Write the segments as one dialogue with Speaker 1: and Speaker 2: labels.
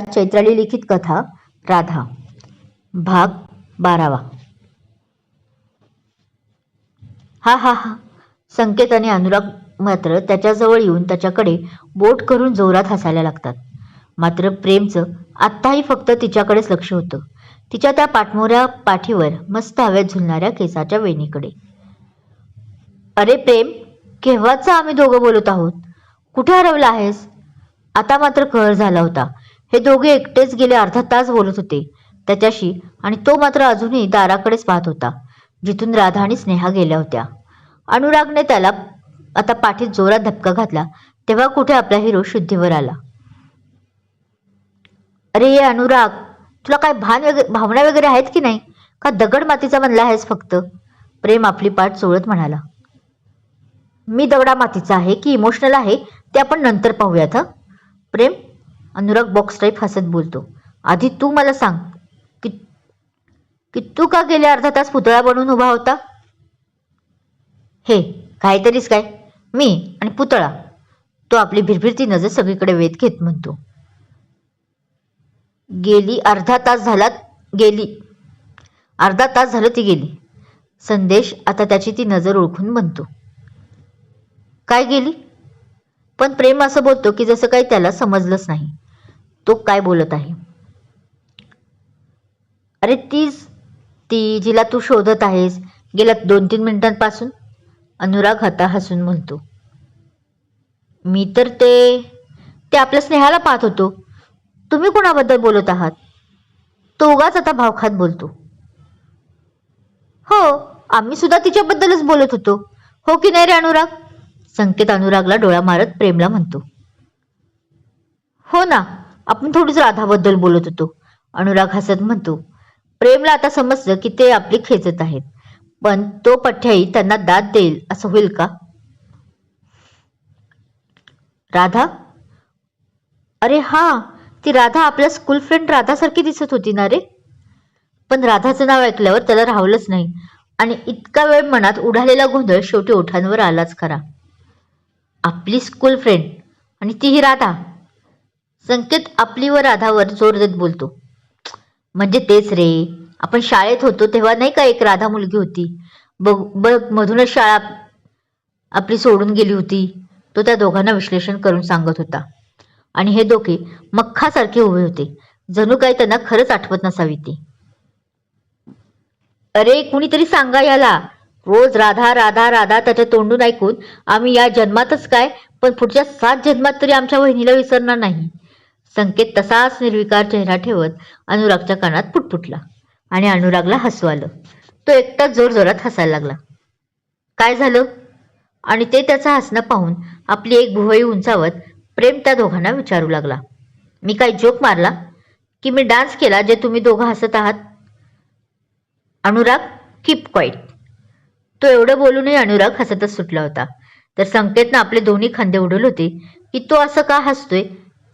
Speaker 1: चैत्राली लिखित कथा राधा. भाग बारावा. हा हा हा. संकेत आणि अनुराग मात्र त्याच्याजवळ येऊन त्याच्याकडे बोट करून जोरात हसायला लागतात. मात्र प्रेमचं आत्ताही फक्त तिच्याकडेच लक्ष होतं. तिच्या त्या पाठमोऱ्या पाठीवर मस्त हव्यात झुलणाऱ्या केसाच्या वेणीकडे. अरे प्रेम केव्हाच आम्ही दोघं बोलत आहोत? कुठे हरवला आहेस? आता मात्र कळ झाला होता. हे दोघे एकटेच गेले अर्धा तास बोलत होते. त्याच्याशी आणि तो मात्र अजूनही दाराकडेच पाहत होता जिथून राधा आणि स्नेहा गेल्या होत्या. अनुरागने त्याला आता पाठीत जोरात धपका घातला तेव्हा कुठे आपला हिरो शुद्धीवर आला. अरे ये अनुराग तुला काय भान वगैरे भावना वगैरे आहेत की नाही? का दगड मातीचा बनला आहेस फक्त? प्रेम आपली पाठ चोळत म्हणाला. मी दगडा मातीचा आहे की इमोशनल आहे ते आपण नंतर पाहूयात हं? प्रेम अनुराग बॉक्स टाईप हसत बोलतो. आधी तू मला सांग कि की तू का गेल्या अर्धा तास पुतळा बनवून उभा होता? हे काहीतरीच काय? मी आणि पुतळा. तो आपली भिरभिरती नजर सगळीकडे वेध घेत म्हणतो. गेली अर्धा तास झाला गेली. अर्धा तास झालं ती गेली. संदेश आता त्याची ती नजर ओळखून म्हणतो. काय गेली? पण प्रेम असं बोलतो की जसं काही त्याला समजलंच नाही. तो काय बोलत आहे? अरे तीच ती जिला तू शोधत आहेस गेल्या दोन तीन मिनिटांपासून? अनुराग हाता हसून म्हणतो. मी तर ते ते आपल्या स्नेहाला पाहत होतो. तुम्ही कोणाबद्दल बोलत आहात? तो उगाच आता भावखात बोलतो. हो आम्ही सुद्धा तिच्याबद्दलच बोलत होतो. हो की नाही रे अनुराग? संकेत अनुरागला डोळा मारत प्रेमला म्हणतो. हो ना आपण थोडीच राधाबद्दल बोलत होतो. अनुराग हसत म्हणतो प्रेमला आता समजलं की ते आपली खेचत आहेत. पण तो पठ्याही त्यांना दाद देईल असं होईल का? राधा? अरे हा ती राधा आपल्या स्कूल फ्रेंड राधासारखी दिसत होती ना रे? पण राधाचं नाव ऐकल्यावर त्याला राहवलंच नाही. आणि इतका वेळ मनात उडालेला गोंधळ शेवटी ओठांवर आलाच खरा. आपली स्कूल फ्रेंड आणि तीही राधा? संकेत आपली व राधावर जोर देत बोलतो. म्हणजे तेच रे. आपण शाळेत होतो तेव्हा नाही का एक राधा मुलगी होती? बघ बघ मधूनच शाळा आपली सोडून गेली होती. तो त्या दोघांना विश्लेषण करून सांगत होता. आणि हे दोघे मख्खासारखे उभे होते. जणू काय त्यांना खरंच आठवत नसावी ती. अरे कुणीतरी सांगा याला. रोज राधा राधा राधा त्याच्या तोंडून ऐकून आम्ही या जन्मातच काय? पण पुढच्या सात जन्मात तरी आमच्या वहिनीला विसरणार नाही. संकेत तसाच निर्विकार चेहरा ठेवत अनुरागच्या कानात पुटपुटला आणि अनुरागला हसू आलं. तो एकटा जोरजोरात हसायला लागला. काय झालं? आणि ते त्याचं हसणं पाहून आपली एक भुवई उंचावत प्रेम त्या दोघांना विचारू लागला. मी काय जोक मारला? की मी डान्स केला जे तुम्ही दोघं हसत आहात? Anurag keep quiet. तो एवढं बोलूनही अनुराग हसतच सुटला होता. तर संकेतनं आपले दोन्ही खांदे उडवले होते की तो असं का हसतोय?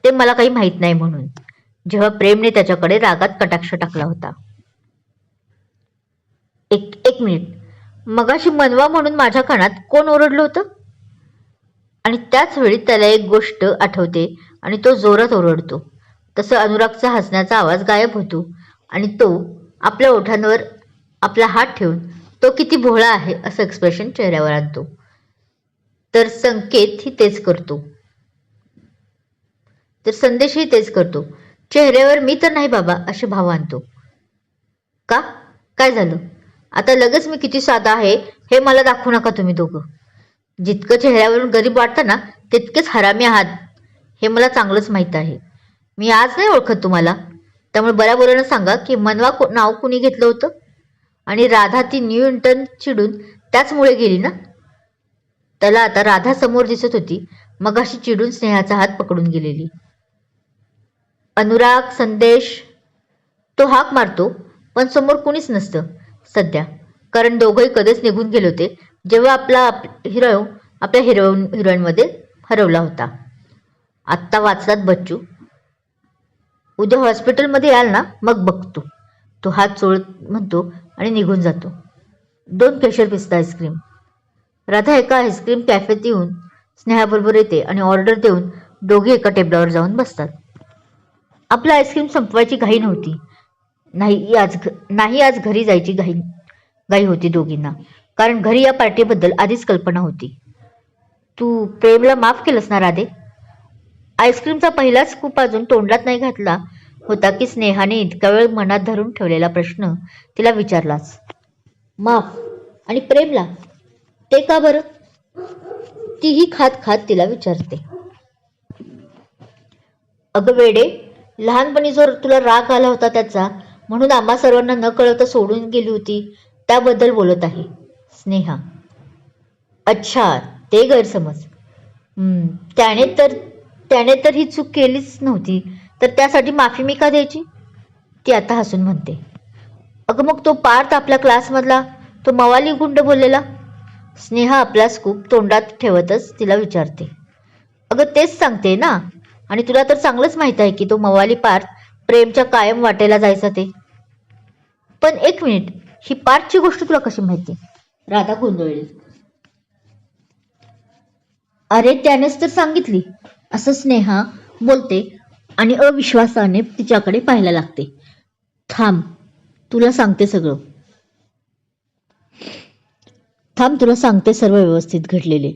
Speaker 1: ते मला काही माहीत नाही म्हणून. जेव्हा प्रेमने त्याच्याकडे रागात कटाक्ष टाकला होता. एक एक मिनिट. मगाशी मनवा म्हणून माझ्या कानात कोण ओरडलं होतं? आणि त्याच वेळी त्याला एक गोष्ट आठवते आणि तो जोरात ओरडतो. तसं अनुरागचा हसण्याचा आवाज गायब होतो आणि तो आपल्या ओठांवर आपला हात ठेवून तो किती भोळा आहे असं एक्सप्रेशन चेहऱ्यावर आणतो. तर संकेत ही तेच करतो. तर संदेशही तेच करतो. चेहऱ्यावर मी तर नाही बाबा असे भाव आणतो. का? काय झालं? आता लगेच मी किती साधा आहे हे मला दाखवू नका तुम्ही दोघं. जितकं चेहऱ्यावरून गरीब वाटतं ना तितकेच हरामी आहात. हे मला चांगलंच माहीत आहे. मी आज नाही ओळखत तुम्हाला. त्यामुळे बऱ्या बोलानं सांगा की मनवा को नाव कुणी घेतलं होतं? आणि राधा ती न्यू इंटर्न चिडून त्याचमुळे गेली ना? त्याला आता राधा समोर दिसत होती. मग अशी चिडून स्नेहाचा हात पकडून गेलेली. अनुराग संदेश तो हाक मारतो पण समोर कुणीच नसतं. सध्या कारण दोघंही कधीच निघून गेले होते जेव्हा आपला हिरो आपल्या हिरो हिरोईनमध्ये हरवला होता. आत्ता वाचलात बच्चू? उद्या हॉस्पिटलमध्ये याल ना? मग बघतो. तो हात चोळत म्हणतो आणि निघून जातो. दोन केशर पिस्ता आईस्क्रीम. राधा एका आईस्क्रीम कॅफेत येऊन स्नेहाबरोबर येते आणि ऑर्डर देऊन दोघे एका टेबलावर जाऊन बसतात. आपलं आईस्क्रीम संपवायची घाई नव्हती नाही आज नाही आज घरी जायची घाई घाई होती दोघींना. कारण घरी या पार्टीबद्दल आधीच कल्पना होती. तू प्रेमला माफ केलंस ना राधे? आईस्क्रीमचा पहिलाच खूप अजून तोंडात नाही घातला होता की स्नेहाने इतका वेळ मनात धरून ठेवलेला प्रश्न तिला विचारलाच. माफ. आणि प्रेमला? ते का बरं? तीही खात खात तिला विचारते. अगं वेडे लहानपणी जो तुला राग आला होता त्याचा म्हणून आम्हा सर्वांना न कळवता सोडून गेली होती त्याबद्दल बोलत आहे. स्नेहा. अच्छा ते गैरसमज. त्याने तर त्याने तर ही चूक केलीच नव्हती. तर त्यासाठी माफी मी का द्यायची? ती आता हसून म्हणते. अगं मग तो पार्थ आपल्या क्लासमधला तो मवाली गुंड बोललेला? स्नेहा आपला स्कूप तोंडात ठेवतच तिला विचारते. अगं तेच सांगते ना आणि तुला तर चांगलंच माहीत आहे की तो मवाली पार्थ प्रेमच्या कायम वाटेला जायचा ते. पण एक मिनिट ही पार्थची गोष्ट तुला कशी माहिती? राधा गोंधळली. अरे त्यानेच तर सांगितली. असं स्नेहा बोलते आणि अविश्वासाने तिच्याकडे पाहायला लागते. थांब तुला सांगते सगळं. थांब तुला सांगते सर्व व्यवस्थित घडलेले.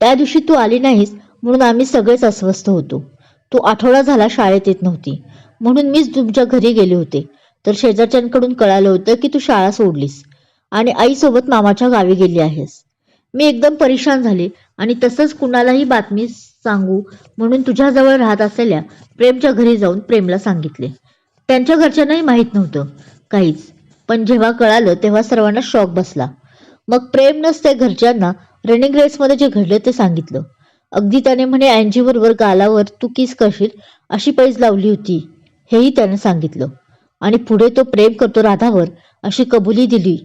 Speaker 1: त्या दिवशी तू आली नाहीस म्हणून आम्ही सगळेच अस्वस्थ होतो. तू आठवडा झाला शाळेत येत नव्हती. म्हणून मीच तुमच्या घरी गेले होते. तर शेजारच्यांकडून कळालं होतं की तू शाळा सोडलीस आणि आईसोबत मामाच्या गावी गेली आहेस. मी एकदम परेशान झाले आणि तसंच कुणालाही बातमी सांगू म्हणून तुझ्याजवळ राहत असलेल्या प्रेमच्या घरी जाऊन प्रेमला सांगितले. त्यांच्या घरच्यांनाही माहीत नव्हतं. काहीच. पण जेव्हा कळालं तेव्हा सर्वांना शॉक बसला. मग प्रेमनंच त्या घरच्यांना रनिंग रेसमध्ये जे घडलं ते सांगितलं. अगदी त्याने म्हणे अँजी बरोबर गालावर तू किस करशील? अशी पैज लावली होती. हेही त्याने सांगितलं. आणि पुढे तो प्रेम करतो राधावर अशी कबुली दिली.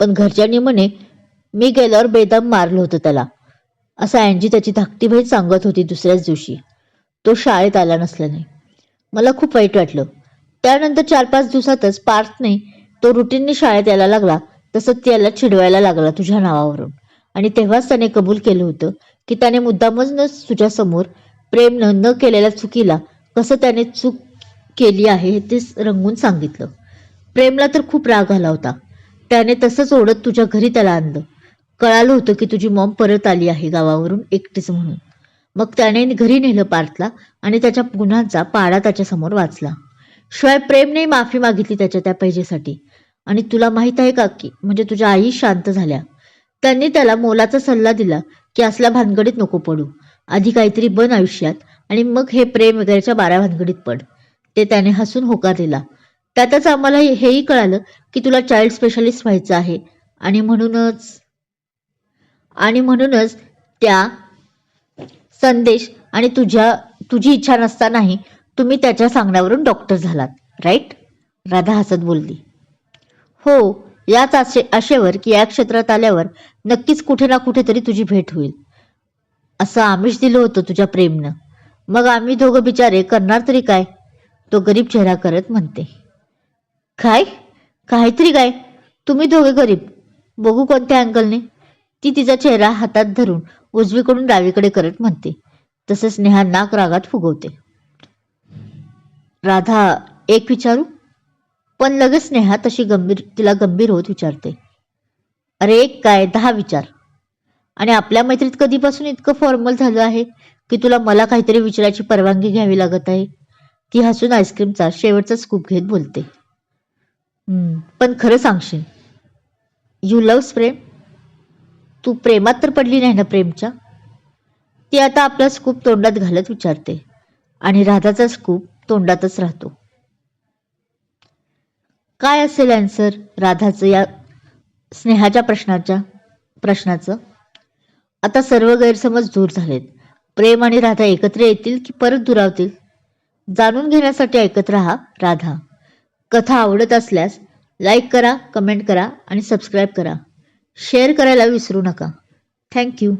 Speaker 1: पण घरच्यांनी म्हणे मी गेल्यावर बेदम मारलं होतं त्याला. असं अँजी त्याची धाकटी बहीण सांगत होती दुसऱ्याच दिवशी. तो शाळेत आला नसल्याने. मला खूप वाईट वाटलं. त्यानंतर चार पाच दिवसातच पार्थने तो रुटीनने शाळेत यायला लागला. तसं त्याला चिडवायला लागला तुझ्या नावावरून. आणि तेव्हाच त्याने कबूल केलं होतं की त्याने मुद्दामच तुझ्यासमोर प्रेमनं न केलेल्या चुकीला कसं त्याने चूक केली आहे हे ते रंगून सांगितलं. प्रेमला तर खूप राग आला होता. त्याने तसंच ओढत तुझ्या घरी त्याला आणलं. कळालं होतं की तुझी मॉम परत आली आहे गावावरून एकटीच म्हणून. मग त्याने घरी नेलं पार्थला आणि त्याच्या गुन्ह्यांचा पाडा त्याच्यासमोर वाचला. शिवाय प्रेमने माफी मागितली त्याच्या त्या पैजेसाठी. आणि तुला माहीत आहे का की म्हणजे तुझ्या आई शांत झाल्या. त्यांनी त्याला मोलाचा सल्ला दिला की असल्या भानगडीत नको पडू. आधी काहीतरी बन आयुष्यात आणि मग हे प्रेम वगैरेच्या बारा भानगडीत पड. ते त्याने हसून होकार दिला. त्यातच आम्हाला हेही कळालं की तुला चाइल्ड स्पेशलिस्ट व्हायचं आहे आणि म्हणूनच आणि म्हणूनच त्या संदेश आणि तुझ्या तुझी इच्छा नसतानाही तुम्ही त्याच्या सांगण्यावरून डॉक्टर झालात. राईट राधा हसत बोलली. हो याच आशे आशेवर की या क्षेत्रात आल्यावर नक्कीच कुठे ना कुठेतरी तुझी भेट होईल. असं आमिष दिलं होतं तुझ्या प्रेमनं. मग आम्ही दोघं बिचारे करणार तरी काय? तो गरीब चेहरा करत म्हणते. काय? काहीतरी काय? तुम्ही दोघे गरीब. बघू कोणत्या अँगलने. ती तिचा चेहरा हातात धरून उजवीकडून डावीकडे करत म्हणते. तसंच नेहा नाक रागात फुगवते. राधा एक विचारू? पण लगेच स्नेहा तशी गंभीर तिला गंभीर होत विचारते. अरे एक काय? दहा विचार. आणि आपल्या मैत्रीत कधीपासून इतकं फॉर्मल झालं आहे की तुला मला काहीतरी विचारायची परवानगी घ्यावी लागत आहे? ती हसून आईस्क्रीमचा शेवटचा स्कूप घेत बोलते. पण खरं सांगशील. यू लव्ह प्रेम? तू प्रेमात तर पडली नाही ना प्रेमच्या? ती आता आपला स्कूप तोंडात घालत विचारते. आणि राधाचा स्कूप तोंडातच राहतो. काय असेल अँसर राधाचं या स्नेहाच्या प्रश्नाच्या प्रश्नाचं? आता सर्व गैरसमज दूर झालेत. प्रेम आणि राधा एकत्र येतील की परत दुरावतील? जाणून घेण्यासाठी ऐकत राहा राधा. कथा आवडत असल्यास लाईक करा कमेंट करा आणि सबस्क्राईब करा. शेअर करायला विसरू नका. थँक्यू